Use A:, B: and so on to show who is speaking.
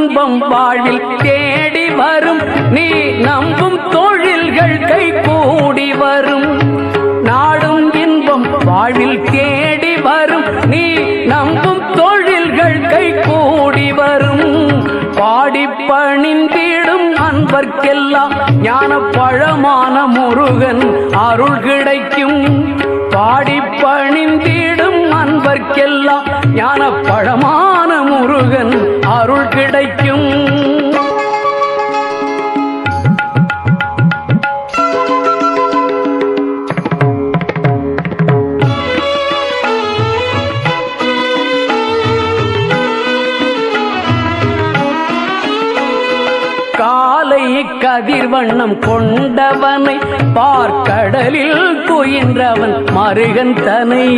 A: இன்பம் வாழ்வில் தேடி வரும். நீ நம்பும் தொழில்கள் கை கூடி வரும். நாடும் இன்பம் வாழ்வில் தேடி வரும். நீ நம்பும் தொழில்கள் கை கூடி வரும். பாடி பணிந்திடும் அன்பர்க்கெல்லாம் ஞான பழமான முருகன் அருள் கிடைக்கும். பாடி பணிந்திடும் அன்பர்க்கெல்லாம் ஞான பழமான முருகன் அருள் கிடைக்கும். காலை கதிர்வண்ணம் கொண்டவனை பார்க்கடலில் குயின்றவன் மருகன் தனை.